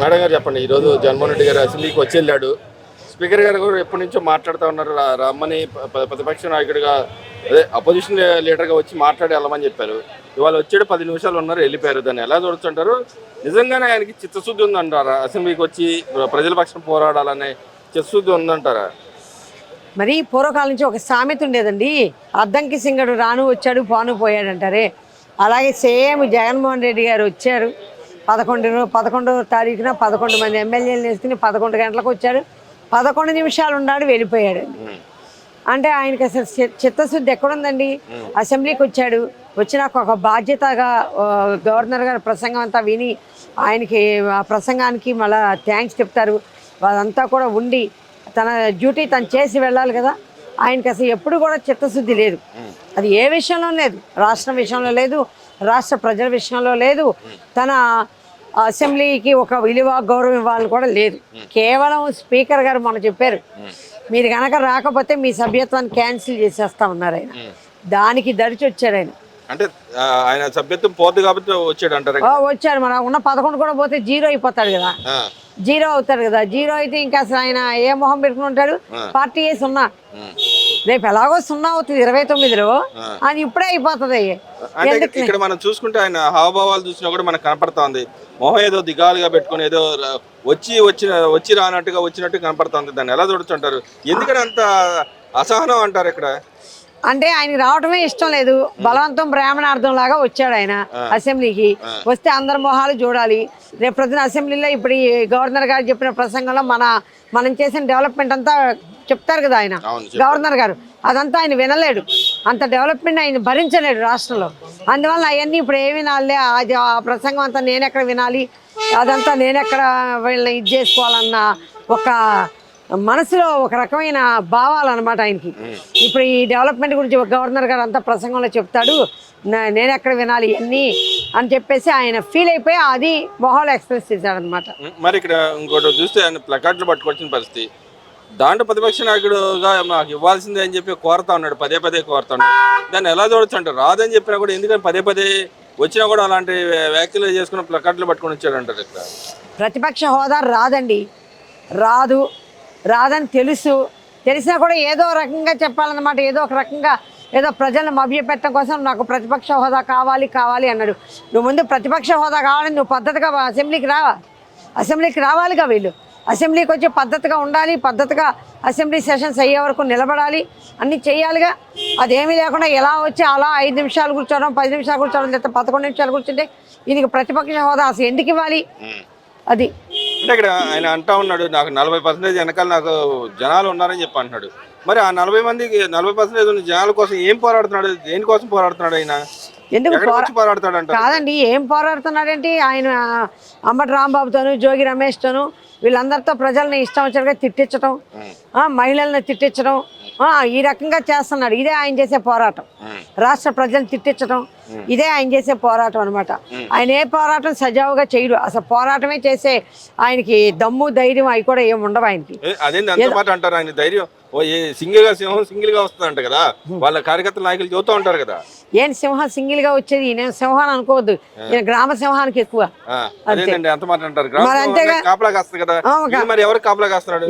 Madam గారు చెప్పండి ఈరోజు జగన్మోహన్ రెడ్డి గారు అసెంబ్లీకి వచ్చి వెళ్ళాడు. స్పీకర్ గారు కూడా ఎప్పటి నుంచో మాట్లాడుతూ ఉన్నారు. రా- రమ్మని ప్రతిపక్ష నాయకుడిగా అదే అపోజిషన్ లీడర్గా వచ్చి మాట్లాడి వెళ్ళమని చెప్పారు. ఇవాళ వచ్చాడు పది నిమిషాలు ఉన్నారు వెళ్ళిపోయారు దాన్ని. ఎలా చూడొచ్చుంటారు నిజంగానే ఆయనకి చిత్తశుద్ధి ఉందంటారా? అసెంబ్లీకి వచ్చి ప్రజల పక్షం పోరాడాలనే చిత్తశుద్ధి ఉందంటారా? మరి పూర్వకాలం నుంచి ఒక సామెత ఉండేదండి. అద్దంకి సింగడు రాను వచ్చాడు పాను పోయాడు అంటారే అలాగే సేమ్ జగన్మోహన్ రెడ్డి గారు వచ్చారు. పదకొండు పదకొండో తారీఖున పదకొండు మంది ఎమ్మెల్యేలు వేసుకుని పదకొండు గంటలకు వచ్చాడు. పదకొండు నిమిషాలు ఉన్నాడు వెళ్ళిపోయాడు. అంటే ఆయనకి అసలు చిత్తశుద్ధి ఎక్కడుందండి? అసెంబ్లీకి వచ్చాడు. వచ్చినాక ఒక బాధ్యతగా గవర్నర్ గారి ప్రసంగం అంతా విని ఆయనకి ఆ ప్రసంగానికి మళ్ళా థ్యాంక్స్ చెప్తారు. వాళ్ళంతా కూడా ఉండి తన డ్యూటీ తను చేసి వెళ్ళాలి కదా. ఆయనకి అసలు ఎప్పుడు కూడా చిత్తశుద్ధి లేదు. అది ఏ విషయంలో లేదు. రాష్ట్రం విషయంలో లేదు రాష్ట్ర ప్రజల విషయంలో లేదు. తన అసెంబ్లీకి ఒక విలువ గౌరవం ఇవ్వాలని కూడా లేదు. కేవలం స్పీకర్ గారు మొన్న చెప్పారు. మీరు కనుక రాకపోతే మీ సభ్యత్వాన్ని క్యాన్సిల్ చేసేస్తా ఉన్నారు ఆయన. దానికి దరిచి వచ్చాడు ఆయన. అంటే ఆయన సభ్యత్వం పోద్ది కాబట్టి వచ్చాడు అంటారు వచ్చాడు. మన ఉన్న పదకొండు కూడా పోతే జీరో అయిపోతాడు కదా. జీరో అవుతాడు కదా. జీరో అయితే ఇంకా అసలు ఆయన ఏ మొహం పెట్టుకుని ఉంటాడు? పార్టీ ఏ సున్నా. రేపు ఎలాగో సున్నా అవుతుంది ఇరవై తొమ్మిదిలో. అది ఇప్పుడే అయిపోతుంది. అంటే ఇక్కడ మనం చూసుకుంటే ఆయన హావభావాలు చూసినా కూడా మనకు కనపడుతోంది. మొహం ఏదో దిగాలుగా పెట్టుకొని ఏదో వచ్చి వచ్చిన వచ్చి రానట్టుగా వచ్చినట్టు కనపడుతోంది దాన్ని. ఎలా చూడొచ్చుంటారు? ఎందుకని అంత అసహనం అంటారు ఇక్కడ? అంటే ఆయనకి రావటమే ఇష్టం లేదు. బలవంతం బ్రాహ్మణార్థం లాగా వచ్చాడు ఆయన అసెంబ్లీకి. వస్తే అందరి మొహాలు చూడాలి. రేపు ప్రొద్దున అసెంబ్లీలో ఇప్పుడు గవర్నర్ గారు చెప్పిన ప్రసంగంలో మన మనం చేసిన డెవలప్మెంట్ అంతా చెప్తారు కదా ఆయన. గవర్నర్ గారు. అదంతా ఆయన వినలేడు. అంత డెవలప్మెంట్ ఆయన భరించలేడు రాష్ట్రంలో. అందువల్ల అవన్నీ ఇప్పుడు ఏ వినాలే? అది ఆ ప్రసంగం అంతా నేను ఎక్కడ వినాలి? అదంతా నేను ఎక్కడ వీళ్ళని ఇది చేసుకోవాలన్న ఒక మనసులో ఒక రకమైన భావాలు అనమాట ఆయనకి. ఇప్పుడు ఈ డెవలప్మెంట్ గురించి గవర్నర్ గారు అంతా ప్రసంగంలో చెప్తాడు నేను ఎక్కడ వినాలి ఇవన్నీ? అని చెప్పేసి ఆయన ఫీల్ అయిపోయి అది మొహాలు ఎక్స్ప్రెస్ చేశాడనమాట మరి ఇక్కడ ఇంకోటి చూస్తే ఆయన ప్లకార్డులు పట్టుకొచ్చిన పరిస్థితి. దాంట్లో ప్రతిపక్ష నాయకుడుగా నాకు ఇవ్వాల్సిందే అని చెప్పి కోరుతా ఉన్నాడు పదే పదే కోరుతా ఉన్నాడు. దాన్ని ఎలా చూడొచ్చు అంటే రాదని చెప్పినా కూడా ఎందుకంటే పదే పదే వచ్చినా కూడా అలాంటి వ్యాఖ్యలు చేసుకున్న ప్లకార్డులు పట్టుకొని వచ్చాడంటారు ఇక్కడ. ప్రతిపక్ష హోదా రాదండి. రాదు. రాదని తెలుసు. తెలిసినా కూడా ఏదో రకంగా చెప్పాలన్నమాట. ఏదో ఒక రకంగా ఏదో ప్రజలను మభ్యపెట్టడం కోసం నాకు ప్రతిపక్ష హోదా కావాలి కావాలి అన్నాడు. నువ్వు ముందు ప్రతిపక్ష హోదా కావాలని నువ్వు పద్ధతిగా అసెంబ్లీకి రావా? అసెంబ్లీకి రావాలిగా వీళ్ళు? అసెంబ్లీకి వచ్చి పద్ధతిగా ఉండాలి పద్ధతిగా అసెంబ్లీ సెషన్స్ అయ్యే వరకు నిలబడాలి. అన్నీ చేయాలిగా. అదేమీ లేకుండా ఎలా వచ్చి అలా ఐదు నిమిషాలు కూర్చోవడం పది నిమిషాలు కూర్చోవడం లేకపోతే పదకొండు నిమిషాలు కూర్చుంటే ఇది ప్రతిపక్ష హోదా. అసలు ఎందుకు ఇవ్వాలి? అది. అంటే ఇక్కడ ఆయన అంటా ఉన్నాడు నాకు నలభై పర్సెంటేజ్ వెనకాల నాకు జనాలు ఉన్నారని చెప్పి అంటున్నాడు. మరి ఆ నలభై మందికి నలభై పర్సెంటేజ్ ఉన్న జనాల కోసం ఏం పోరాడుతున్నాడు? దేనికోసం పోరాడుతున్నాడు ఆయన? ఎందుకు కాదండి ఏం పోరాడుతున్నాడంటే ఆయన అంబటి రాంబాబుతోను జోగి రమేష్తోను వీళ్ళందరితో ప్రజల్ని ఇష్టం వచ్చినట్టుగా తిట్టించడం మహిళల్ని తిట్టించడం ఈ రకంగా చేస్తున్నాడు. ఇదే ఆయన చేసే పోరాటం. రాష్ట్ర ప్రజల్ని తిట్టించడం ఇదే ఆయన చేసే పోరాటం అనమాట ఆయన ఏ పోరాటం సజావుగా చేయడు. అసలు పోరాటమే చేసే ఆయనకి దమ్ము ధైర్యం అవి కూడా ఏమి ఉండవు ఆయనకి. ఓ సింగిల్గా సింహం సింగిల్గా వస్తుందంట కదా. వాళ్ళ కార్యకర్తల నాయకులు చెబుతూ ఉంటారు కదా. ఏం సింహం సింగిల్గా వచ్చేది? ఈయన సింహం అని అనుకోవద్దు. ఈయన గ్రామ సింహానికి ఎక్కువ. అంత. మాట అంటారు? కాపలా కాస్తుంది కదా. మరి ఎవరు కాపలా కాస్తున్నాడు?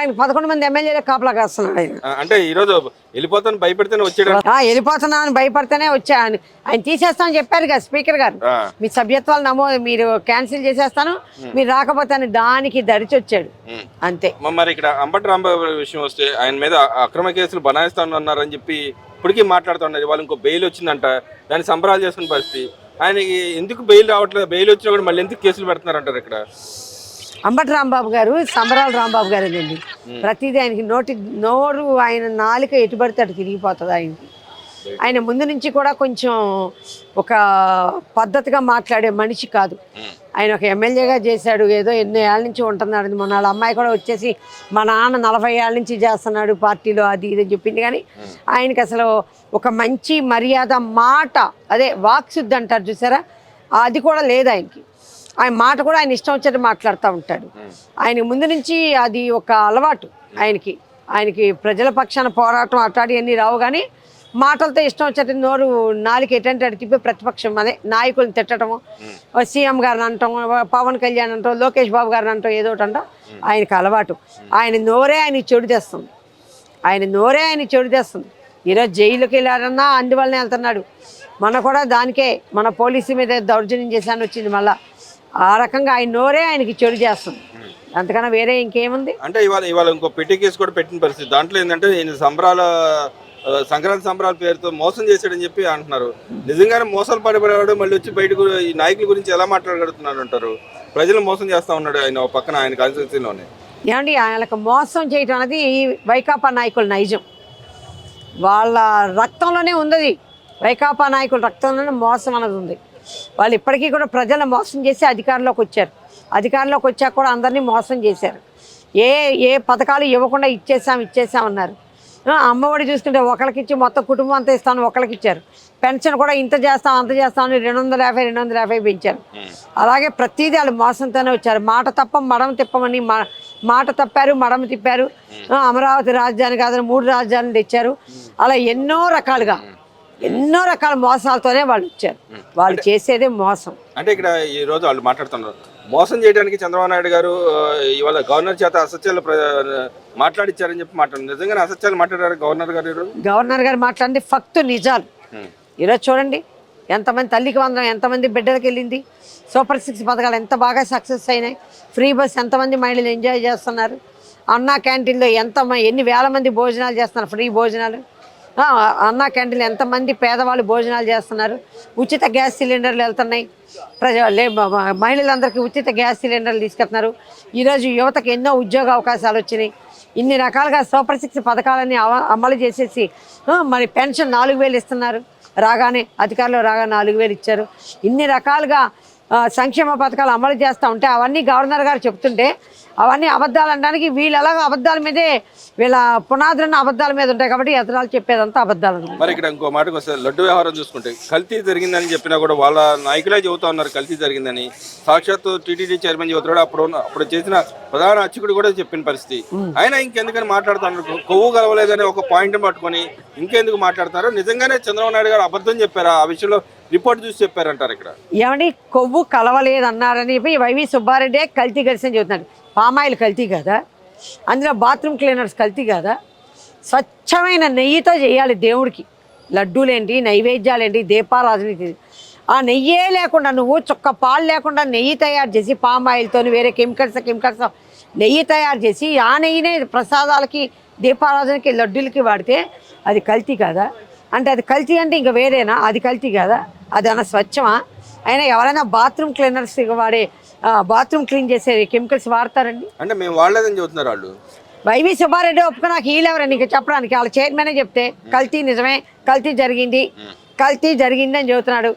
ఆయన పదకొండు మంది ఎమ్మెల్యేలు కాపలా కాస్తున్నాడు ఆయన. అంటే ఈ రోజు వెళ్ళిపోతాను భయపెడితేనే వచ్చాడు. ఆ, వెళ్ళిపోతున్నా అని భయపడితేనే వచ్చా ఆయన ఆయన తీసేస్తామని చెప్పారు కదా స్పీకర్ గారు. మీ సభ్యత్వాలు నమో మీరు క్యాన్సిల్ చేసేస్తాను. మీరు రాకపోతే దానికి దరిచి వచ్చాడు. అంతే. మరి ఇక్కడ అంబటి రాంబాబు విషయం వస్తే ఆయన మీద అక్రమ కేసులు బనాయిస్తానన్నారని చెప్పి ఇప్పటికీ మాట్లాడుతున్నారు వాళ్ళు ఇంకో బెయిల్ వచ్చిందంట. దాన్ని సంబరాలు చేసుకునే పరిస్థితి. ఆయనకి ఎందుకు బెయిల్ రావట్లేదు? బెయిల్ వచ్చినా కూడా మళ్ళీ ఎందుకు కేసులు పెడుతున్నారంటారు ఇక్కడ? అంబటి రాంబాబు గారు సంబరాల రాంబాబు గారు అండి ప్రతిదీ ఆయనకి నోటి నోరు ఆయన నాలుక ఎటు పడితే అటు తిరిగిపోతుంది ఆయనకి. ఆయన ముందు నుంచి కూడా కొంచెం ఒక పద్ధతిగా మాట్లాడే మనిషి కాదు. ఆయన ఒక ఎమ్మెల్యేగా చేశాడు ఏదో ఎన్నో ఏళ్ళ నుంచి ఉంటున్నాడు. మొన్న వాళ్ళ అమ్మాయి కూడా వచ్చేసి మా నాన్న నలభై ఏళ్ళ నుంచి చేస్తున్నాడు పార్టీలో అది ఇది అని చెప్పింది. కానీ ఆయనకి అసలు ఒక మంచి మర్యాద మాట అదే వాక్శుద్ధి అంటారు చూసారా? అది కూడా లేదు ఆయనకి. ఆయన మాట కూడా ఆయన ఇష్టం వచ్చేట్టు మాట్లాడుతూ ఉంటాడు. ఆయన ముందు నుంచి అది ఒక అలవాటు ఆయనకి. ఆయనకి ప్రజల పక్షాన పోరాటం అట్లాంటివన్నీ రావు కానీ మాటలతో ఇష్టం వచ్చేది నోరు నాలుగు ఎటంటే అటు తిప్పి ప్రతిపక్షం అదే. నాయకులను తిట్టడము సీఎం గారిని అంటాం పవన్ కళ్యాణ్ అంటాం లోకేష్ బాబు గారిని అంటాం ఏదో ఒకటి అంటాం ఆయనకి అలవాటు. ఆయన నోరే ఆయన చెడు తెస్తుంది. ఆయన నోరే ఆయన చెడు తెస్తుంది. ఈరోజు జైలుకి వెళ్ళారన్నా అందువల్లనే వెళ్తున్నాడు. మన కూడా దానికే మన పోలీసు మీద దౌర్జన్యం చేశాను వచ్చింది మళ్ళీ. ఆ రకంగా ఆయన నోరే ఆయనకి చెడు చేస్తుంది. అంతకన్నా వేరే ఇంకేముంది? అంటే ఇవాళ ఇవాళ ఇంకో పెట్టి కేసు కూడా పెట్టిన పరిస్థితి. దాంట్లో ఏంటంటే ఈయన సంబరాల సంక్రాంతి సంబరాల పేరుతో మోసం చేశాడని చెప్పి అంటున్నారు. నిజంగానే మోసాలు పడిపడేవాడు మళ్ళీ వచ్చి బయటకు ఈ నాయకుల గురించి ఎలా మాట్లాడగలుగుతున్నాడు అంటారు? ప్రజలు మోసం చేస్తా ఉన్నాడు ఆయన పక్కన ఆయన కాన్స్టిట్యూన్సీలోనే. ఏమండి ఆయనకు మోసం చేయటం అనేది వైకాపా నాయకుల నైజం. వాళ్ళ రక్తంలోనే ఉంది వైకాపా నాయకుల రక్తంలోనే మోసం అన్నది ఉంది. వాళ్ళు ఇప్పటికీ కూడా ప్రజలను మోసం చేసి అధికారంలోకి వచ్చారు. అధికారంలోకి వచ్చాక కూడా అందరినీ మోసం చేశారు. ఏ ఏ పథకాలు ఇవ్వకుండా ఇచ్చేసాం ఇచ్చేసామన్నారు అమ్మఒడి చూసుకుంటే ఒకరికిచ్చి మొత్తం కుటుంబం అంతా ఇస్తాను ఒకరికి ఇచ్చారు పెన్షన్ కూడా ఇంత చేస్తాం అంత చేస్తామని రెండు వందల యాభై రెండు వందల యాభై పెంచారు. అలాగే ప్రతిదీ వాళ్ళు మోసంతోనే వచ్చారు. మాట తప్ప మడమ తిప్పమని మా మాట తప్పారు మడమ తిప్పారు. అమరావతి రాజధాని కాదని మూడు రాజధానులు తెచ్చారు. అలా ఎన్నో రకాలుగా ఎన్నో రకాల మోసాలతోనే వాళ్ళు వచ్చారు. వాళ్ళు చేసేదే మోసం. అంటే ఇక్కడ ఈ రోజు వాళ్ళు మాట్లాడుతున్నారు. మోసం చేయడానికి చంద్రబాబు నాయుడు గారు ఇవాళ గవర్నర్ చేత అసత్యాలు మాట్లాడిచ్చారని చెప్పి మాట్లాడారు నిజంగానే అసత్యాలు మాట్లాడారు గవర్నర్ గారు గవర్నర్ గారు మాట్లాడింది ఫక్తు నిజాలు. ఈరోజు చూడండి ఎంతమంది తల్లికి వందనం ఎంతమంది బిడ్డలకు వెళ్ళింది. సూపర్ సిక్స్ పథకాలు ఎంత బాగా సక్సెస్ అయినాయి. ఫ్రీ బస్ ఎంతమంది మహిళలు ఎంజాయ్ చేస్తున్నారు. అన్నా క్యాంటీన్లో ఎంత ఎన్ని వేల మంది భోజనాలు చేస్తున్నారు ఫ్రీ భోజనాలు. అన్నా క్యాంటీన్లు ఎంతమంది పేదవాళ్ళు భోజనాలు చేస్తున్నారు? ఉచిత గ్యాస్ సిలిండర్లు వెళ్తున్నాయి. ప్రజ లే మహిళలందరికీ ఉచిత గ్యాస్ సిలిండర్లు తీసుకెళ్తున్నారు. ఈరోజు యువతకు ఎన్నో ఉద్యోగ అవకాశాలు వచ్చినాయి. ఇన్ని రకాలుగా సూపర్ సిక్స్ పథకాలన్నీ అమలు చేసేసి మరి పెన్షన్ నాలుగు వేలు ఇస్తున్నారు. రాగానే అధికారులు రాగా నాలుగు వేలు ఇచ్చారు. ఇన్ని రకాలుగా సంక్షేమ పథకాలు అమలు చేస్తూ ఉంటే అవన్నీ గవర్నర్ గారు చెప్తుంటే అవన్నీ అబద్ధాలు అనడానికి వీళ్ళు ఎలాగో అబద్ధాల మీదే వీళ్ళ పునాదులన్న అబద్ధాల మీద ఉంటాయి కాబట్టి ఎతరాలు చెప్పేదంతా అబద్ధాలు. మరి ఇక్కడ ఇంకో మాటకు వస్తే లడ్డు వ్యవహారం చూసుకుంటే కల్తీ జరిగిందని చెప్పినా కూడా వాళ్ళ నాయకులే చెబుతా ఉన్నారు కల్తీ జరిగిందని. సాక్షాత్తు టీటీడీ చైర్మన్ చెబుతున్నాడు. అప్పుడు అప్పుడు చేసిన ప్రధాన అర్చకుడు కూడా చెప్పిన పరిస్థితి. ఆయన ఇంకెందుకని మాట్లాడుతున్నారు? కొవ్వు కలవలేదని ఒక పాయింట్ పట్టుకొని ఇంకెందుకు మాట్లాడతారు నిజంగానే చంద్రబాబు నాయుడు గారు అబద్ధం చెప్పారా? ఆ విషయంలో రిపోర్ట్ చూసి చెప్పారంటారు ఇక్కడ. ఏమండి కొవ్వు కలవలేదు అన్నారని చెప్పి వైవి సుబ్బారెడ్డి కల్తీ కలిసి చెబుతున్నాడు పామాయిల్ కల్తీ కదా? అందులో బాత్రూమ్ క్లీనర్స్ కల్తీ కదా? స్వచ్ఛమైన నెయ్యితో చేయాలి దేవుడికి. లడ్డూలేంటి నైవేద్యాలేంటి దీపారాధనకి. ఆ నెయ్యే లేకుండా నువ్వు చుక్క పాలు లేకుండా నెయ్యి తయారు చేసి పామ్ ఆయిల్తో వేరే కెమికల్స్ కెమికల్స్ నెయ్యి తయారు చేసి ఆ నెయ్యినే ప్రసాదాలకి దీపారాధనకి లడ్డూలకి వాడితే అది కల్తీ కదా? అంటే అది కల్తీ అంటే ఇంకా వేరేనా? అది కల్తీ కదా? అది అన్న స్వచ్ఛమా? అయినా ఎవరైనా బాత్రూమ్ క్లీనర్స్ వాడే బాత్రూమ్ క్లీన్ చేసే కెమికల్స్ వాడతారండి? అంటే మేము వాళ్ళేదని చెబుతున్నారు వాళ్ళు. వైవి సుబ్బారెడ్డి ఒప్పుకుని నాకు వీళ్ళెవరండి ఇంకా చెప్పడానికి వాళ్ళ చైర్మనే చెప్తే కల్తీ నిజమే కల్తీ జరిగింది కల్తీ జరిగింది అని చెబుతున్నాడు.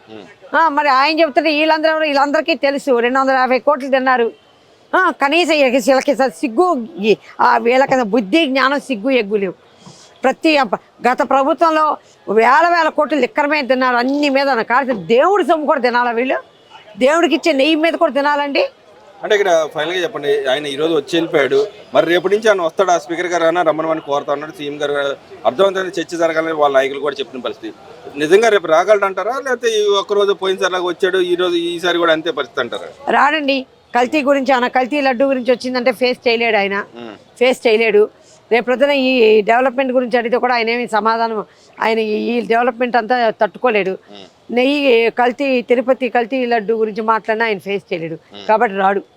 మరి ఆయన చెబుతుంటే వీళ్ళందరూ? వీళ్ళందరికీ తెలుసు రెండు వందల యాభై కోట్లు తిన్నారు. కనీసం వీళ్ళకి సిగ్గు వీళ్ళకి బుద్ధి జ్ఞానం సిగ్గు ఎగ్గు లేవు. ప్రతి గత ప్రభుత్వంలో వేల వేల కోట్లు లిక్కర మీద తిన్నారు అన్ని మీద కాబట్టి దేవుడి సొమ్ము కూడా తినాలా వీళ్ళు? దేవుడికి ఇచ్చే నెయ్యి మీద కూడా తినాలండి? అంటే ఇక్కడ ఫైనల్గా చెప్పండి ఆయన ఈ రోజు వచ్చి వెళ్ళిపోయాడు. మరి రేపటి నుంచి ఆయన వస్తాడా? స్పీకర్ గారు అయినా రమ్మని కోరుతా ఉన్నాడు సీఎం గారు అర్థవంతమైన చర్చ జరగాలని వాళ్ళ నాయకులు కూడా చెప్పిన పరిస్థితి. నిజంగా రేపు రాగలడంటారా లేకపోతే ఈ ఒక్క రోజు పోయినసారి లాగా వచ్చాడు ఈ రోజు ఈసారి కూడా అంతే పరిస్థితి అంటారా? రాడండి కల్తీ గురించి ఆయన కల్తీ లడ్డు గురించి వచ్చిందంటే ఫేస్ చేయలేడు ఆయన. ఫేస్ చేయలేడు. రేపు ప్రొద్దున ఈ డెవలప్మెంట్ గురించి అడిగితే కూడా ఆయన ఏమి సమాధానం ఆయన ఈ- డెవలప్మెంట్ అంతా తట్టుకోలేడు. నెయ్యి కల్తీ తిరుపతి కల్తీ లడ్డు గురించి మాట్లాడినా ఆయన ఫేస్ చేయలేడు. కాబట్టి రాడు.